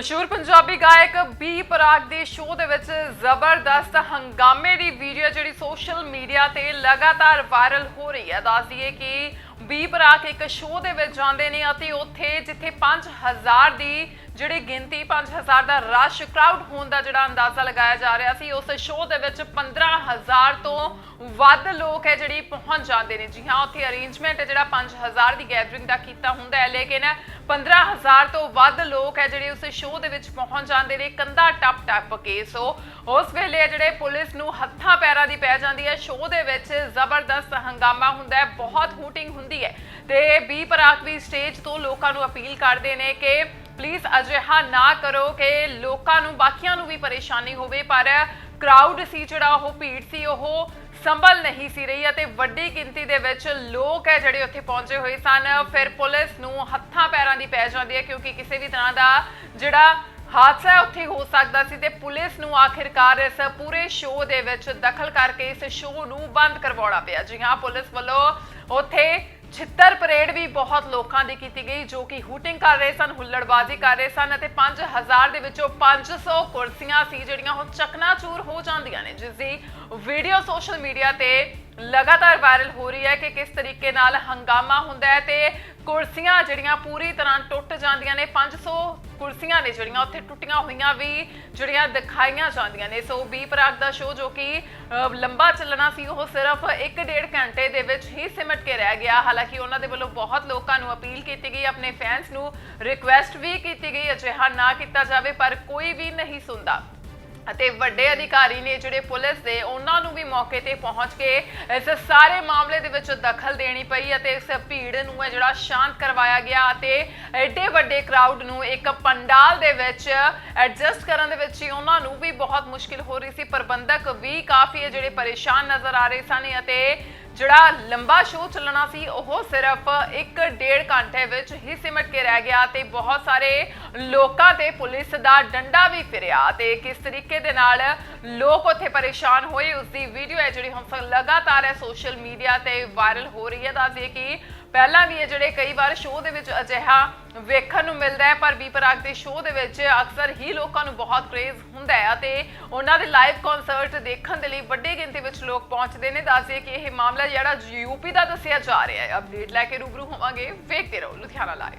ਮਸ਼ਹੂਰ ਪੰਜਾਬੀ ਗਾਇਕ ਬੀ ਪਰਾਗ ਦੇ ਸ਼ੋਅ ਦੇ ਵਿੱਚ ਜ਼ਬਰਦਸਤ ਹੰਗਾਮੇ ਦੀ ਵੀਡੀਓ ਜਿਹੜੀ ਸੋਸ਼ਲ ਮੀਡੀਆ ਤੇ ਲਗਾਤਾਰ ਵਾਇਰਲ ਹੋ ਰਹੀ ਹੈ। ਦੱਸ ਦਈਏ ਕਿ ਬੀ ਪਰਾਗ ਇੱਕ ਸ਼ੋਅ ਦੇ ਵਿੱਚ ਜਾਂਦੇ ਨੇ ਅਤੇ ਉੱਥੇ ਜਿੱਥੇ 5000 ਦੀ ਜਿਹੜੀ ਗਿਣਤੀ 5000 ਦਾ ਰਸ਼ ਕਰਾਊਡ ਹੋਣ ਦਾ ਜਿਹੜਾ ਅੰਦਾਜ਼ਾ ਲਗਾਇਆ ਜਾ ਰਿਹਾ ਸੀ, ਉਸ ਸ਼ੋਅ ਦੇ ਵਿੱਚ 15000 ਤੋਂ ਵੱਧ ਲੋਕ ਹੈ ਜਿਹੜੀ ਪਹੁੰਚ ਜਾਂਦੇ ਨੇ। ਜੀ ਹਾਂ, ਉੱਥੇ ਅਰੇਂਜਮੈਂਟ ਹੈ ਜਿਹੜਾ 5000 ਦੀ ਗੈਦਰਿੰਗ ਦਾ ਕੀਤਾ ਹੁੰਦਾ ਹੈ, ਲੇਕਿਨ 15000 ਤੋਂ ਵੱਧ ਲੋਕ ਹੈ ਜਿਹੜੇ ਉਸ ਸ਼ੋਅ ਦੇ ਵਿੱਚ ਪਹੁੰਚ ਜਾਂਦੇ ਨੇ, ਕੰਧਾ ਟੱਪ ਟੱਪ ਕੇ। ਸੋ ਉਸ ਵੇਲੇ ਜਿਹੜੇ ਪੁਲਿਸ ਨੂੰ ਹੱਥਾਂ ਪੈਰਾਂ ਦੀ ਪੈ ਜਾਂਦੀ ਹੈ। ਸ਼ੋਅ ਦੇ ਵਿੱਚ ਜ਼ਬਰਦਸਤ ਹੰਗਾਮਾ ਹੁੰਦਾ ਹੈ, ਬਹੁਤ ਹੂਟਿੰਗ ਹੁੰਦੀ ਹੈ। ਤੇ ਬੀ ਪਰਾਕ ਵੀ ਸਟੇਜ ਤੋਂ ਲੋਕਾਂ ਨੂੰ ਅਪੀਲ ਕਰਦੇ ਨੇ ਕਿ ਪਲੀਜ਼ ਅਜਿਹਾ ਨਾ ਕਰੋ ਕਿ ਲੋਕਾਂ ਨੂੰ, ਬਾਕੀਆਂ ਨੂੰ ਵੀ ਪਰੇਸ਼ਾਨੀ ਹੋਵੇ, ਪਰ ਕਰਾਊਡ ਸੀ ਜਿਹੜਾ ਉਹ ਭੀੜ ਸੀ, ਉਹ ਸੰਭਲ ਨਹੀਂ ਸੀ ਰਹੀ ਅਤੇ ਵੱਡੀ ਗਿਣਤੀ ਦੇ ਵਿੱਚ ਲੋਕ ਹੈ ਜਿਹੜੇ ਉੱਥੇ ਪਹੁੰਚੇ ਹੋਏ ਸਨ। ਫਿਰ ਪੁਲਿਸ ਨੂੰ ਹੱਥਾਂ ਪੈਰਾਂ ਦੀ ਪੈ ਜਾਂਦੀ ਹੈ, ਕਿਉਂਕਿ ਕਿਸੇ ਵੀ ਤਰ੍ਹਾਂ ਦਾ ਜਿਹੜਾ ਹਾਦਸਾ ਉੱਥੇ ਹੋ ਸਕਦਾ ਸੀ ਤੇ ਪੁਲਿਸ ਨੂੰ ਆਖਿਰਕਾਰ ਇਸ ਪੂਰੇ ਸ਼ੋਅ ਦੇ ਵਿੱਚ ਦਖਲ ਕਰਕੇ ਇਸ ਸ਼ੋਅ ਨੂੰ ਬੰਦ ਕਰਵਾਉਣਾ ਪਿਆ। ਜੀ ਹਾਂ, ਪੁਲਿਸ ਵੱਲੋਂ ਉੱਥੇ ਛਿੱਤਰ ਪਰੇਡ ਵੀ ਬਹੁਤ ਲੋਕਾਂ ਦੀ ਕੀਤੀ ਗਈ, ਜੋ ਕਿ ਹੂਟਿੰਗ ਕਰ ਰਹੇ ਸਨ, ਹੁੱਲੜਬਾਜ਼ੀ ਕਰ ਰਹੇ ਸਨ ਅਤੇ 5000 ਦੇ ਵਿੱਚੋਂ 500 ਕੁਰਸੀਆਂ ਸੀ, ਜਿਹੜੀਆਂ ਉਹ ਚਕਨਾਚੂਰ ਹੋ ਜਾਂਦੀਆਂ ਨੇ, ਜਿਸ ਦੀ ਵੀਡੀਓ ਸੋਸ਼ਲ ਮੀਡੀਆ ਤੇ ਲਗਾਤਾਰ ਵਾਇਰਲ ਹੋ ਰਹੀ ਹੈ ਕਿ ਕਿਸ ਤਰੀਕੇ ਨਾਲ ਹੰਗਾਮਾ ਹੁੰਦਾ ਹੈ ਤੇ ਕੁਰਸੀਆਂ ਜਿਹੜੀਆਂ ਪੂਰੀ ਤਰ੍ਹਾਂ ਟੁੱਟ ਜਾਂਦੀਆਂ ਨੇ 500 ਕੁਰਸੀਆਂ ਨੇ ਜਿਹੜੀਆਂ ਉੱਥੇ ਟੁੱਟੀਆਂ ਹੋਈਆਂ ਵੀ ਜਿਹੜੀਆਂ ਦਿਖਾਈਆਂ ਜਾਂਦੀਆਂ ਨੇ। ਸੋ ਬੀ ਪ੍ਰਾਗ ਦਾ ਸ਼ੋਅ ਜੋ ਕਿ ਲੰਬਾ ਚੱਲਣਾ ਸੀ, ਉਹ ਸਿਰਫ 1.5 ਘੰਟੇ ਦੇ ਵਿੱਚ ਹੀ ਸਿਮਟ ਕੇ ਰਹਿ ਗਿਆ। ਹਾਲਾਂਕਿ ਉਹਨਾਂ ਦੇ ਵੱਲੋਂ ਬਹੁਤ ਲੋਕਾਂ ਨੂੰ ਅਪੀਲ ਕੀਤੀ ਗਈ, ਆਪਣੇ ਫੈਨਸ ਨੂੰ ਰਿਕੁਐਸਟ ਵੀ ਕੀਤੀ ਗਈ, ਅਜਿਹਾ ਨਾ ਕੀਤਾ ਜਾਵੇ, ਪਰ ਕੋਈ ਵੀ ਨਹੀਂ ਸੁਣਦਾ। ਅਤੇ ਵੱਡੇ ਅਧਿਕਾਰੀ ਨੇ ਜਿਹੜੇ ਪੁਲਿਸ ਦੇ, ਉਹਨਾਂ ਨੂੰ ਵੀ ਮੌਕੇ ਤੇ ਪਹੁੰਚ ਕੇ ਇਸ ਸਾਰੇ ਮਾਮਲੇ ਦੇ ਵਿੱਚ ਦਖਲ ਦੇਣੀ ਪਈ ਅਤੇ ਇਸ ਭੀੜ ਨੂੰ ਹੈ ਜਿਹੜਾ ਸ਼ਾਂਤ ਕਰਵਾਇਆ ਗਿਆ ਅਤੇ ਐਡੇ ਵੱਡੇ ਕਰਾਊਡ ਨੂੰ ਇੱਕ ਪੰਡਾਲ ਦੇ ਵਿੱਚ ਐਡਜਸਟ ਕਰਨ ਦੇ ਵਿੱਚ ਹੀ ਉਹਨਾਂ ਨੂੰ ਵੀ ਬਹੁਤ ਮੁਸ਼ਕਿਲ ਹੋ ਰਹੀ ਸੀ। ਪ੍ਰਬੰਧਕ ਵੀ ਕਾਫੀ ਜਿਹੜੇ ਪਰੇਸ਼ਾਨ ਨਜ਼ਰ ਆ ਰਹੇ ਸਨ ਅਤੇ ਜਿਹੜਾ ਲੰਬਾ ਸ਼ੋਅ ਚੱਲਣਾ ਸੀ, ਉਹ ਸਿਰਫ 1.5 ਘੰਟੇ ਵਿੱਚ ਹੀ ਸਿਮਟ ਕੇ ਰਹਿ ਗਿਆ ਤੇ ਬਹੁਤ ਸਾਰੇ ਲੋਕਾਂ ਤੇ ਪੁਲਿਸ ਦਾ ਡੰਡਾ ਵੀ ਫਿਰਿਆ ਤੇ ਕਿਸ ਤਰੀਕੇ ਦੇ ਨਾਲ ਲੋਕ ਉੱਥੇ ਪਰੇਸ਼ਾਨ ਹੋਏ ਉਸ ਦੀ ਵੀਡੀਓ ਹੈ ਜਿਹੜੀ ਹੁਣ ਲਗਾਤਾਰ ਹੈ ਸੋਸ਼ਲ ਮੀਡੀਆ ਤੇ ਵਾਇਰਲ ਹੋ ਰਹੀ ਹੈ, ਦੱਸਦੇ ਕਿ ਪਹਿਲਾਂ ਵੀ ਇਹ ਜਿਹੜੇ ਕਈ ਵਾਰ ਸ਼ੋਅ ਦੇ ਵਿੱਚ ਅਜਿਹਾ ਵੇਖਣ ਨੂੰ ਮਿਲਦਾ ਹੈ, ਪਰ ਵੀ ਪਰਾਗ ਦੇ ਸ਼ੋਅ ਦੇ ਵਿੱਚ ਅਕਸਰ ਹੀ ਲੋਕਾਂ ਨੂੰ ਬਹੁਤ ਕ੍ਰੇਜ਼ ਹੁੰਦਾ ਹੈ ਅਤੇ ਉਹਨਾਂ ਦੇ ਲਾਈਵ ਕਨਸਰਟ ਦੇਖਣ ਦੇ ਲਈ ਵੱਡੀ ਗਿਣਤੀ ਵਿੱਚ ਲੋਕ ਪਹੁੰਚਦੇ ਨੇ। ਦੱਸਦੇ ਕਿ ਇਹ ਮਾਮਲਾ ਜਿਹੜਾ ਯੂਪੀ ਦਾ ਦੱਸਿਆ ਜਾ ਰਿਹਾ ਹੈ। ਅਪਡੇਟ ਲੈ ਕੇ ਰੂਬਰੂ ਹੋਵਾਂਗੇ। ਵੇਖਦੇ ਰਹੋ ਲੁਧਿਆਣਾ ਲਾਈਵ